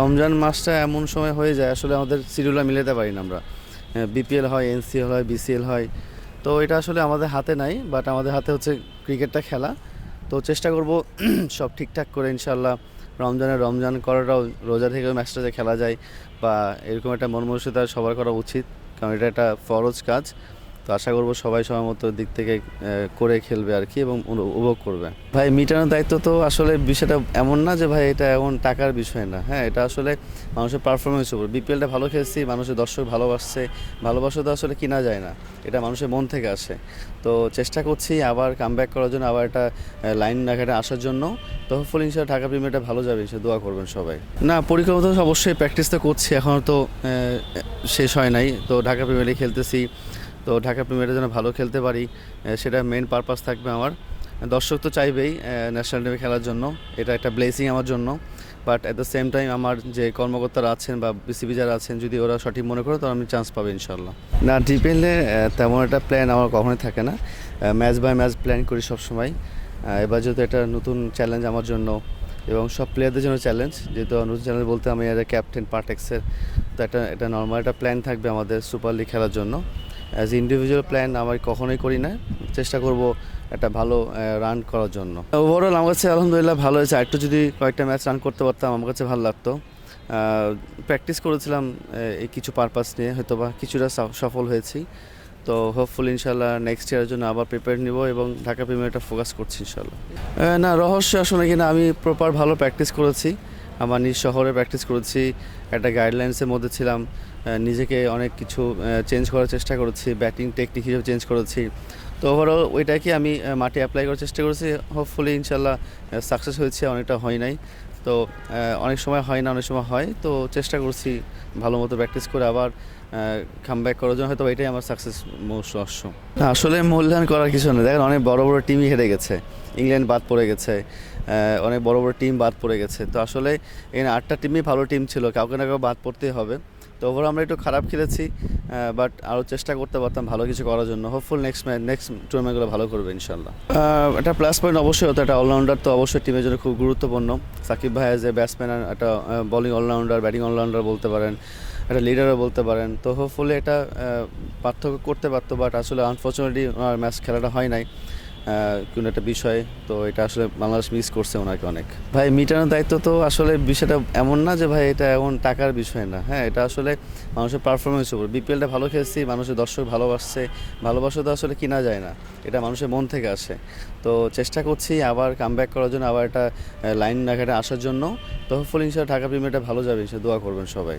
রমজান মাসটা এমন সময় হয়ে যায়, আসলে আমাদের সিডিউলটা মিলাতে পারি না আমরা। বিপিএল হয় এনসিএল হয় বিসিএল হয়। তো এটা আসলে আমাদের হাতে নাই বাট আমাদের হাতে হচ্ছে ক্রিকেটটা খেলা। তো চেষ্টা করব সব ঠিকঠাক করে ইনশাল্লাহ রমজানের রমজান করাটাও, রোজা থেকে ম্যাচটা যে খেলা যায় বা এরকম একটা মনমনসিকতা সবার করা উচিত, কারণ এটা একটা ফরজ কাজ। তো আশা করব সবাই সময় মতো দিক থেকে করে খেলবে আর কি এবং উপভোগ করবে। ভাই, মিটানোর দায়িত্ব তো আসলে বিষয়টা এমন না যে ভাই এটা এমন টাকার বিষয় না। হ্যাঁ এটা আসলে মানুষের পারফরমেন্স উপর। বিপিএলটা ভালো খেলছি, মানুষের দর্শক ভালোবাসছে। ভালোবাসা তো আসলে কিনা যায় না। এটা মানুষের মন থেকে আসে। তো চেষ্টা করছি আবার কাম করার জন্য, আবার একটা লাইন রাখাটা আসার জন্য। তো হোপফুল ইনশাল্লাহ ঢাকা প্রিমিয়ারটা ভালো যাবে সে দোয়া করবেন সবাই। না পরিকল্পনা অবশ্যই প্র্যাকটিস তো করছি এখনও তো শেষ হয় নাই। তো ঢাকা প্রিমিয়ার খেলতেছি। তো ঢাকা প্রিমিয়ারে যেন ভালো খেলতে পারি সেটা মেন পারপাস থাকবে আমার। দর্শক তো চাইবেই ন্যাশনাল টিমে খেলার জন্য, এটা একটা ব্লেসিং আমার জন্য। But at the same time আমার যে কর্মকর্তারা আছেন বা বিসিবি যারা আছেন, যদি ওরা সঠিক মনে করে তো আমি চান্স পাবো ইনশাল্লাহ না ডিপিএলে তেমন একটা প্ল্যান আমার কখনোই থাকে না। ম্যাচ বাই ম্যাচ প্ল্যান করি সবসময়। এবার যেহেতু একটা নতুন চ্যালেঞ্জ আমার জন্য, এবং সব প্লেয়ারদের জন্য চ্যালেঞ্জ যেহেতু নতুন চ্যালেঞ্জ বলতে আমি একটা ক্যাপ্টেন পার্টেক্সের তো একটা একটা নর্মাল একটা প্ল্যান থাকবে আমাদের সুপার লিগ খেলার জন্য। অ্যাজ ইন্ডিভিজুয়াল প্ল্যান আমি কখনোই করি না। চেষ্টা করব একটা ভালো রান করার জন্য। ওভারঅল আমার কাছে আলহামদুলিল্লাহ ভালো হয়েছে। একটু যদি কয়েকটা ম্যাচ রান করতে পারতাম, আমার কাছে ভালো লাগতো। প্র্যাকটিস করেছিলাম এই কিছু পারপাস নিয়ে। হয়তো বা কিছুটা সফল হয়েছি। তো হোপফুল ইনশাল্লাহ নেক্সট ইয়ারের জন্য আবার প্রিপেয়ার নিব এবং ঢাকা প্রিমিয়ারটা ফোকাস করছি ইনশাল্লাহ না, রহস্য আসলে কিনা আমি প্রপার ভালো প্র্যাকটিস করেছি। আমার নিজ শহরে প্র্যাকটিস করেছি। একটা গাইডলাইন্সের মধ্যে ছিলাম। নিজেকে অনেক কিছু চেঞ্জ করার চেষ্টা করেছি ব্যাটিং টেকনিক হিসেবে চেঞ্জ করেছি। তো ওভারঅল ওইটাকে আমি মাঠে অ্যাপ্লাই করার চেষ্টা করেছি। হোপফুলি ইনশাল্লাহ সাকসেস হয়েছে অনেকটা হয় নাই। তো অনেক সময় হয় না অনেক সময় হয়। তো চেষ্টা করছি ভালো মতো প্র্যাকটিস করে আবার কাম ব্যাক করার জন্য। হয়তো এটাই আমার সাকসেস রহস্য না, আসলে মূল্যায়ন করার কিছু নেই দেখেন অনেক বড় বড় টিমই হেরে গেছে। ইংল্যান্ড বাদ পড়ে গেছে। অনেক বড় বড় টিম বাদ পড়ে গেছে। তো আসলে এখানে আটটা টিমই ভালো টিম ছিল। কাউকে না কাউকে বাদ পড়তেই হবে। তো ওভার আমরা একটু খারাপ খেলেছি বাট আরও চেষ্টা করতে পারতাম ভালো কিছু করার জন্য। হোপফুল নেক্সট ম্যাচ নেক্সট টুর্নামেন্টগুলো ভালো করবে ইনশাল্লাহ একটা প্লাস পয়েন্ট অবশ্যই হতো, একটা অলরাউন্ডার তো অবশ্যই টিমের জন্য খুব গুরুত্বপূর্ণ। সাকিব ভাই এ ব্যাটসম্যান একটা bowling all rounder batting all rounder বলতে পারেন, একটা লিডারও বলতে পারেন। তো হোপফুলি এটা পার্থক্য করতে পারতো বাট আসলে আনফর্চুনেটলি ওনার ম্যাচ খেলাটা হয় নাই। কোনো একটা বিষয়, তো এটা আসলে বাংলাদেশ মিস করছে ওনাকে অনেক। ভাই, মিটানোর দায়িত্ব তো আসলে বিষয়টা এমন না যে ভাই এটা এমন টাকার বিষয় না। হ্যাঁ এটা আসলে মানুষের পারফরমেন্স উপর। বিপিএলটা ভালো খেলছি, মানুষের দর্শক ভালোবাসছে। ভালোবাসা তো আসলে কিনা যায় না। এটা মানুষের মন থেকে আসে। তো চেষ্টা করছি আবার কাম করার জন্য, আবার একটা লাইন রাখাটা আসার জন্য। তো হোপফুল ইনশাল্লাহ ঢাকা প্রিমিয়ারটা ভালো যাবে সে দোয়া করবেন সবাই।